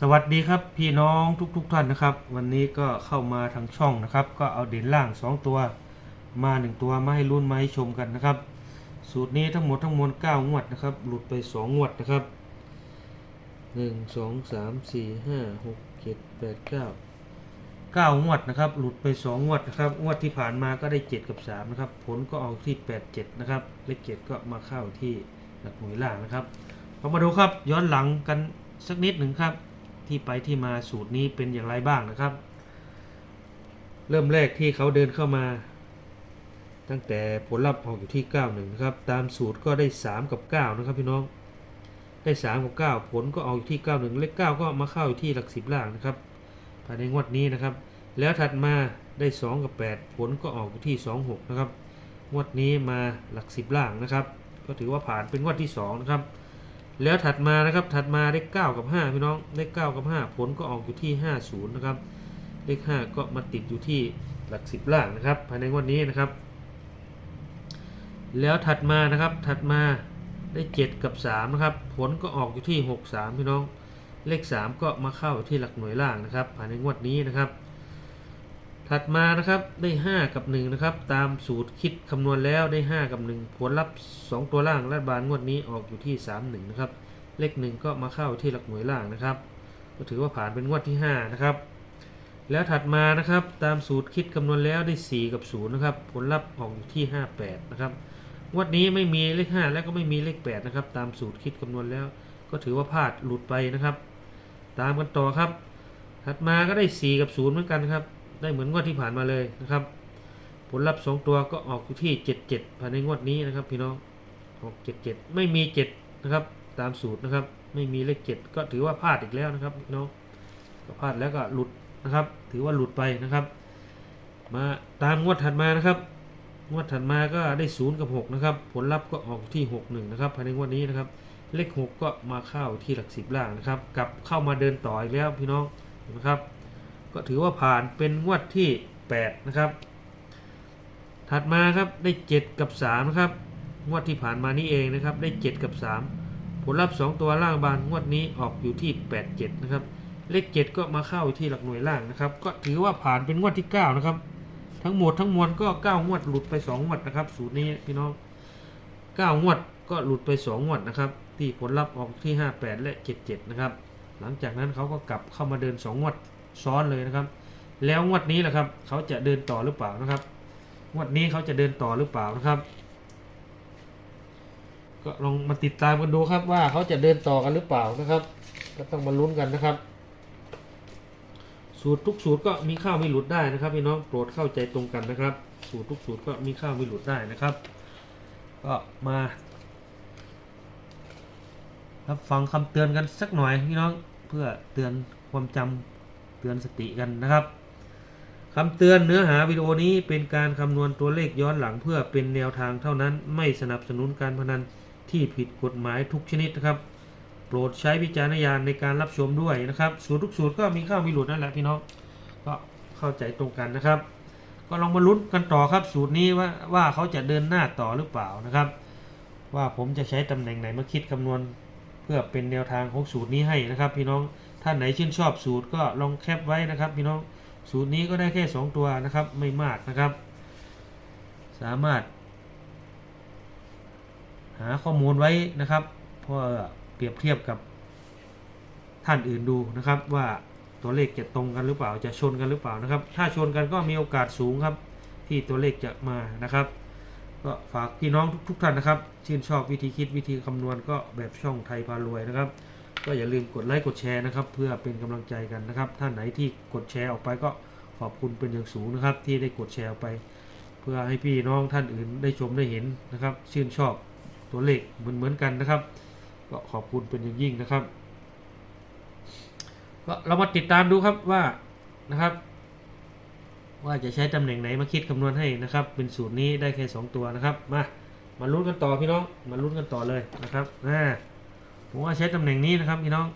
สวัสดีครับพี่น้องทุกๆทท่านนะครับ วันนี้ก็เข้ามาทางช่องนะครับ ก็เอาเด่นล่าง 2 ตัวมา 1 ตัวมาให้รุ่นมาให้ชมกันนะครับ สูตรนี้ทั้งหมดทั้งมวล9งวดนะครับ หลุดไป 2 งวดนะครับ 1 2 3 4 5 6 7 8 9 9 งวดนะครับ หลุดไป 2 งวดนะครับ งวดที่ผ่านมาก็ได้ 7 กับ 3 นะครับ ผลก็ออกที่ 8 7 นะครับ เลข7ก็มาเข้าที่หลักหน่วยล่างนะครับเรามาดูครับย้อนหลังกันสักนิดหนึ่งครับ ที่ไปที่มาสูตรนี้เป็นอย่างไรบ้างนะครับ เริ่มแรกที่เขาเดินเข้ามา ตั้งแต่ผลลัพธ์ออกอยู่ที่ 91นะครับตามสูตรก็ได้ 3 กับ 9 นะครับพี่น้องได้ 3 กับ 9 ผลก็ออกอยู่ที่ 91 เลข 9 ก็มาเข้าอยู่ที่หลัก 10 ล่างนะครับภายในงวดนี้นะครับ แล้วถัดมาได้ 2 กับ 8 ผลก็ออกอยู่ที่ 26 นะครับงวดนี้มาหลัก 10 ล่างนะครับ ก็ถือว่าผ่านเป็นงวดที่ 2 นะครับ แล้วถัดมานะครับถัดมาเลข9กับ 5 พี่น้องเลข9กับ 5 ผลก็ออกอยู่ที่ 50 นะครับ เลข 5 ก็มาติดอยู่ที่หลัก 10 ล่างนะครับ ภายในงวดนี้นะครับ แล้วถัดมานะครับถัดมาได้ 7 กับ 3 นะครับ ผลก็ออกอยู่ที่ 6 3 พี่น้อง เลข 3 ก็มาเข้าที่หลักหน่วยล่างนะครับ ภายในงวดนี้นะครับ ถัดมานะครับได้ 5 กับ 1 นะครับ ตามสูตรคิดคำนวณแล้วได้ 5 กับ 1 ผลลัพธ์ 2 ตัวล่างรัฐบาลงวดนี้ออกอยู่ที่ 3 1 นะครับ เลข 1 ก็มาเข้าที่หลักหน่วยล่างนะครับ ก็ถือว่าผ่านเป็นงวดที่ 5 นะครับ แล้วถัดมานะครับตามสูตรคิดคำนวณแล้วได้ 4 กับ 0 นะครับ ผลลัพธ์ออกอยู่ที่ 58 นะครับ งวดนี้ไม่มีเลข 5 และก็ไม่มีเลข 8 นะครับ ตามสูตรคิดคำนวณแล้ว ก็ถือว่าพลาดหลุดไปนะครับ ตามกันต่อครับ ถัดมาก็ได้ 4 กับ 0 เหมือนกันครับ ได้เหมือนงวดที่ผ่านมาเลยนะครับ ผลลัพธ์2ตัวก็ออกอยู่ที่77ภายในงวดนี้นะครับ พี่น้องออก77ไม่มี7นะครับ ตามสูตรนะครับ ไม่มีเลข7ก็ถือว่าพลาดอีกแล้วนะครับพี่น้องก็พลาดแล้วก็หลุดนะครับ ถือว่าหลุดไปนะครับ มาตามงวดถัดมานะครับงวดถัดมาก็ได้0กับ6นะครับ ผลลัพธ์ก็ออกที่61นะครับภายในงวดนี้นะครับ เลข6ก็มาเข้าที่หลัก10ล่างนะครับกลับเข้ามาเดินต่ออีกแล้วพี่น้องนะครับ ก็ถือว่าผ่านเป็นงวดที่ 8 นะครับ ถัดมาครับได้ 7 กับ3นะครับงวดที่ผ่านมานี้เองนะครับ ได้ 7 กับ 3 ผลลัพธ์ 2 ตัวล่างบานงวดนี้ออกอยู่ที่ 8 7 นะครับ เลข 7 ก็มาเข้าที่หลักหน่วยล่างนะครับ ก็ถือว่าผ่านเป็นงวดที่ 9 นะครับ ทั้งหมดทั้งมวลก็ 9 งวดหลุดไป 2 งวดนะครับสูตรนี้พี่น้อง 9 งวดก็หลุดไป 2 งวดนะครับ ที่ผลลัพธ์ออกที่ 58 และ 77 นะครับ หลังจากนั้นเขาก็กลับเข้ามาเดิน 2 งวด ซ้อนเลยนะครับ แล้วงวดนี้แหละครับเขาจะเดินต่อหรือเปล่านะครับ งวดนี้เขาจะเดินต่อหรือเปล่านะครับ ก็ลองมาติดตามกันดูครับว่าเขาจะเดินต่อกันหรือเปล่านะครับ ก็ต้องมาลุ้นกันนะครับ สูตรทุกสูตรก็มีข้าวมีหลุดได้นะครับพี่น้องโปรดเข้าใจตรงกันนะครับ สูตรทุกสูตรก็มีข้าวมีหลุดได้นะครับ ก็มารับฟังคำเตือนกันสักหน่อยพี่น้องเพื่อเตือนความจำ เตือนสติกันนะครับคำเตือนเนื้อหาวิดีโอนี้เป็นการคำนวณตัวเลขย้อนหลังเพื่อเป็นแนวทางเท่านั้น ไม่สนับสนุนการพนันที่ผิดกฎหมายทุกชนิดนะครับ โปรดใช้วิจารณญาณในการรับชมด้วยนะครับ สูตรทุกสูตรก็มีข้าวมีหลุดนั่นแหละพี่น้องก็เข้าใจตรงกันนะครับ ก็ลองมาลุ้นกันต่อครับสูตรนี้ว่าว่าเขาจะเดินหน้าต่อหรือเปล่านะครับ ว่าผมจะใช้ตำแหน่งไหนมาคิดคำนวณ เพื่อเป็นแนวทางของสูตรนี้ให้นะครับ พี่น้อง ท่านไหนชื่นชอบสูตรก็ลองแคปไว้นะครับพี่น้องสูตรนี้ก็ได้แค่ 2 ตัวนะครับไม่มากนะครับ สามารถ หาข้อมูลไว้นะครับเพื่อเปรียบเทียบกับท่านอื่นดูนะครับ ว่าตัวเลขจะตรงกันหรือเปล่าจะชนกันหรือเปล่านะครับ ถ้าชนกันก็มีโอกาสสูงครับ ที่ตัวเลขจะมานะครับ ก็ฝากพี่น้องทุกๆท่านนะครับ ชื่นชอบวิธีคิดวิธีคำนวณก็แบบช่องไทยพารวยนะครับ ก็อย่าลืมกดไลค์กดแชร์นะครับ เพื่อเป็นกำลังใจกันนะครับ ท่านไหนที่กดแชร์ออกไปก็ขอบคุณเป็นอย่างสูงนะครับ ที่ได้กดแชร์ออกไป เพื่อให้พี่น้องท่านอื่นได้ชมได้เห็นนะครับ ชื่นชอบตัวเลขเหมือนเหมือนกันนะครับ ก็ขอบคุณเป็นอย่างยิ่งนะครับก็เรามาติดตามดูครับว่านะครับ ว่าจะใช้ตำแหน่งไหนมาคิดคำนวณให้นะครับ เป็นสูตรนี้ได้แค่ 2 ตัวนะครับ มามาลุ้นกันต่อพี่น้องมาลุ้นกันต่อเลยนะครับอ่า ผมว่าใช้ตำแหน่งนี้นะครับพี่น้อง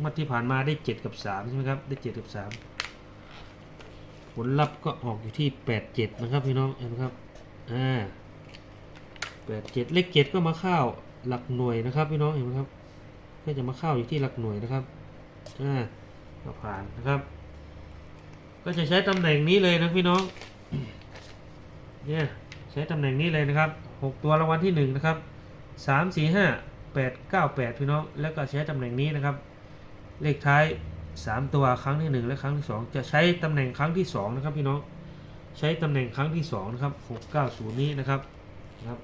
งวดที่ผ่านมาได้ 7 กับ 3 ใช่ไหมครับ ได้ 7 กับ 3 ผลลัพธ์ก็ออกอยู่ที่ 8 7 นะครับพี่น้องเห็นไหมครับอ่า8 7 เลข 7 ก็มาเข้าหลักหน่วยนะครับพี่น้องเห็นไหมครับ ก็จะมาเข้าอยู่ที่หลักหน่วยนะครับอ่าก็ผ่านนะครับ ก็จะใช้ตำแหน่งนี้เลยนะพี่น้องเนี่ยใช้ตำแหน่งนี้เลยนะครับหกตัวรางวัลที่หนึ่งนะครับสาม สี่ห้าแปดเก้าแปดพี่น้อง แล้วก็ใช้ตำแหน่งนี้นะครับ เลขท้ายสามตัวครั้งที่หนึ่งและครั้งที่สองจะใช้ตำแหน่งครั้งที่สองนะครับพี่น้อง ใช้ตำแหน่งครั้งที่สองนะครับหกเก้าศูนย์นี้นะครับนะครับ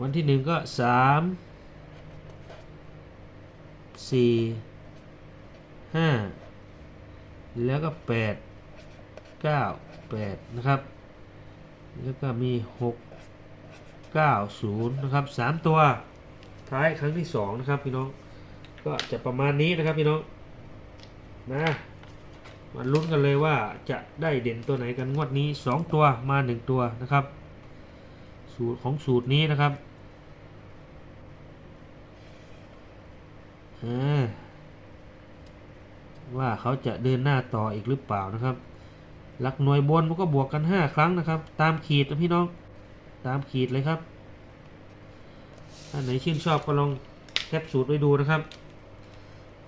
วันที่หนึ่งก็สามสี่ห้าแล้วก็แปดเก้าแปดนะครับ แล้วก็มีห กเก้าศูนย์นะครับสามตัวท้ายครั้งที่สองนะครับพี่น้องก็จะประมาณนี้นะครับพี่น้องนะมาลุ้นกันเลยว่าจะได้เด่นตัวไหนกันงวดนี้สองตัวมาหนึ่งตัวนะครับ สูตรของสูตรนี้นะครับว่าเขาจะเดินหน้าต่ออีกหรือเปล่านะครับ หลักหน่วยบนมันก็บวกกัน 5 ครั้งนะครับ ตามขีดนะพี่น้อง ตามขีดเลยครับถ้าไหนชื่นชอบก็ลองแคปสูตรไว้ดูนะครับ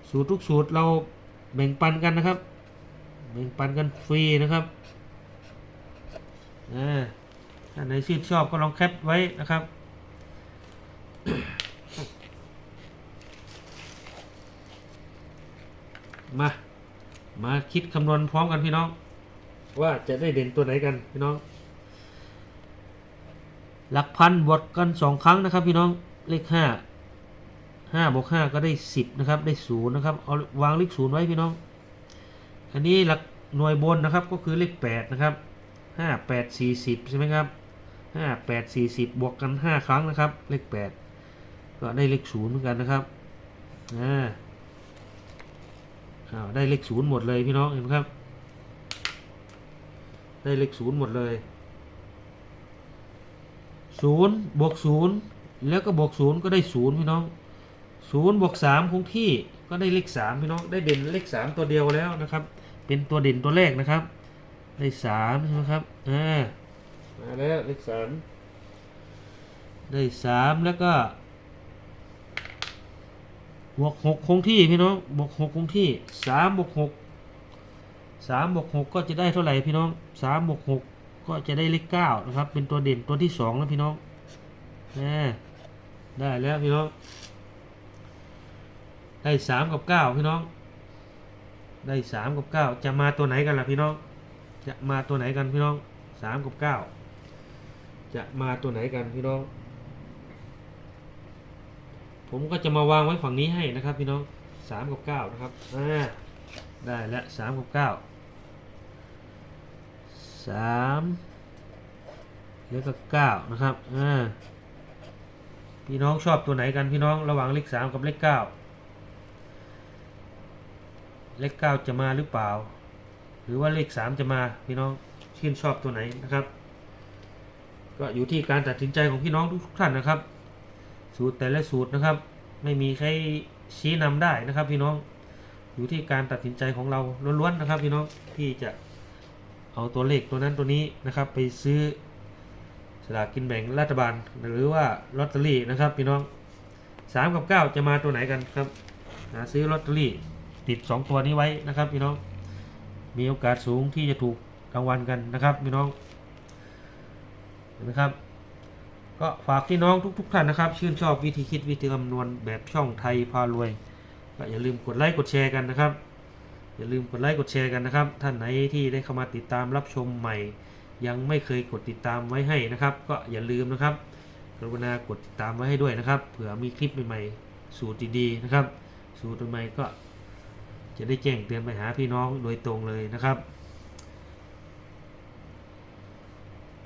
สูตรทุกสูตรเราแบ่งปันกันนะครับ แบ่งปันกันฟรีนะครับอ่าถ้าไหนชื่นชอบก็ลองแคปไว้นะครับมา มาคิดคำนวณพร้อมกันพี่น้อง ว่าจะได้เด่นตัวไหนกันพี่น้อง หลักพันบวกกันสองครั้งนะครับพี่น้องเลขห้าห้าบวกห้าก็ได้สิบนะครับได้ศูนย์นะครับเอาวางเลขศูนย์ไว้พี่น้อง อันนี้หลักหน่วยบนนะครับก็คือเลขแปดนะครับห้าแปดสี่สิบใช่ไหมครับห้าแปดสี่สิบบวกกันห้าครั้งนะครับเลขแปดก็ได้เลขศูนย์เหมือนกันนะครับอ่าได้เลขศูนย์หมดเลยพี่น้องเห็นไหมครับ ได้เลขศูนย์หมดเลย ศูนย์บวกศูนย์แล้วก็บวกศูนย์ก็ได้ศูนย์พี่น้องศูนย์บวกสามคงที่ก็ได้เลขสามพี่น้องได้เด่นเลขสามตัวเดียวแล้วนะครับ เป็นตัวเด่นตัวแรกนะครับ ได้สามใช่ไหมครับอ่ามาแล้วเลขสามได้สามแล้วก็บวกหกคงที่พี่น้องบวกหกคงที่สามบวกหกสามบวกหกก็จะได้เท่าไหร่พี่น้องสามบวกหก ก็จะได้เลขเก้านะครับ เป็นตัวเด่นตัวที่สองแล้วพี่น้องแน่ได้แล้วพี่น้อง ได้สามกับเก้าพี่น้อง ได้สามกับเก้าจะมาตัวไหนกันล่ะพี่น้อง จะมาตัวไหนกันพี่น้องสามกับเก้าจะมาตัวไหนกันพี่น้อง ผมก็จะมาวางไว้ฝั่งนี้ให้นะครับพี่น้องสามกับเก้านะครับอ่าได้แล้วสามกับเก้า สามแล้วก็เก้านะครับอ่าพี่น้องชอบตัวไหนกันพี่น้องระหว่างเลขสามกับเลขเก้าเลขเก้าจะมาหรือเปล่า หรือว่าเลขสามจะมาพี่น้องชื่นชอบตัวไหนนะครับ ก็อยู่ที่การตัดสินใจของพี่น้องทุกท่านนะครับ สูตรแต่ละสูตรนะครับ ไม่มีใครชี้นำได้นะครับ พี่น้องอยู่ที่การตัดสินใจของเราล้วนๆนะครับ พี่น้องที่จะ เอาตัวเลขตัวนั้นตัวนี้นะครับ ไปซื้อสลากกินแบ่งรัฐบาลหรือว่าลอตเตอรี่นะครับพี่น้องสามกับเก้าจะมาตัวไหนกันครับหาซื้อลอตเตอรี่ติดสองตัวนี้ไว้นะครับพี่น้องมีโอกาสสูงที่จะถูกรางวัลกันนะครับพี่น้องเห็นไหมครับ ก็ฝากพี่น้องทุก ๆ ท่านนะครับ ชื่นชอบวิธีคิดวิธีคำนวณแบบช่องไทยพารวยก็อย่าลืมกดไลค์กดแชร์กันนะครับ อย่าลืมกดไลค์กดแชร์กันนะครับ ท่านไหนที่ได้เข้ามาติดตามรับชมใหม่ ยังไม่เคยกดติดตามไว้ให้นะครับ ก็อย่าลืมนะครับ กรุณากดติดตามไว้ให้ด้วยนะครับเผื่อมีคลิปใหม่ๆสูตรดีๆนะครับ สูตรใหม่ก็จะได้แจ้งเตือนไปหาพี่น้องโดยตรงเลยนะครับ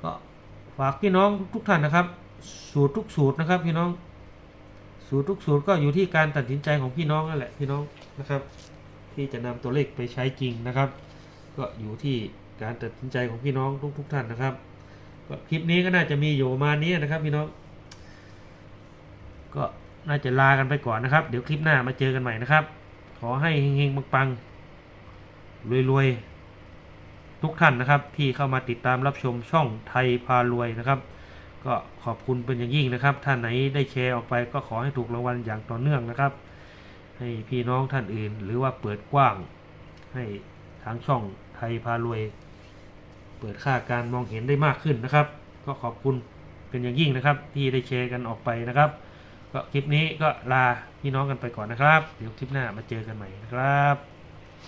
ก็ฝากพี่น้องทุกท่านนะครับ สูตรทุกสูตรนะครับพี่น้อง สูตรทุกสูตรก็อยู่ที่การตัดสินใจของพี่น้องนั่นแหละพี่น้องนะครับ ที่จะนำตัวเลขไปใช้จริงนะครับ ก็อยู่ที่การตัดสินใจของพี่น้องทุกๆท่านนะครับก็คลิปนี้ก็น่าจะมีอยู่ประมาณนี้นะครับพี่น้อง ก็น่าจะลากันไปก่อนนะครับ เดี๋ยวคลิปหน้ามาเจอกันใหม่นะครับ ขอให้เฮงๆปังๆรวยๆทุกท่านนะครับ ที่เข้ามาติดตามรับชมช่องไทยพารวยนะครับ ก็ขอบคุณเป็นอย่างยิ่งนะครับ ท่านไหนได้แชร์ออกไปก็ขอให้ถูกรางวัลอย่างต่อเนื่องนะครับ ให้พี่น้องท่านอื่น หรือว่าเปิดกว้าง ให้ทางช่องไทยพารวย เปิดค่าการมองเห็นได้มากขึ้นนะครับ ก็ขอบคุณเป็นอย่างยิ่งนะครับ ที่ได้แชร์กันออกไปนะครับ ก็คลิปนี้ก็ลาพี่น้องกันไปก่อนนะครับ เดี๋ยวคลิปหน้ามาเจอกันใหม่นะครับ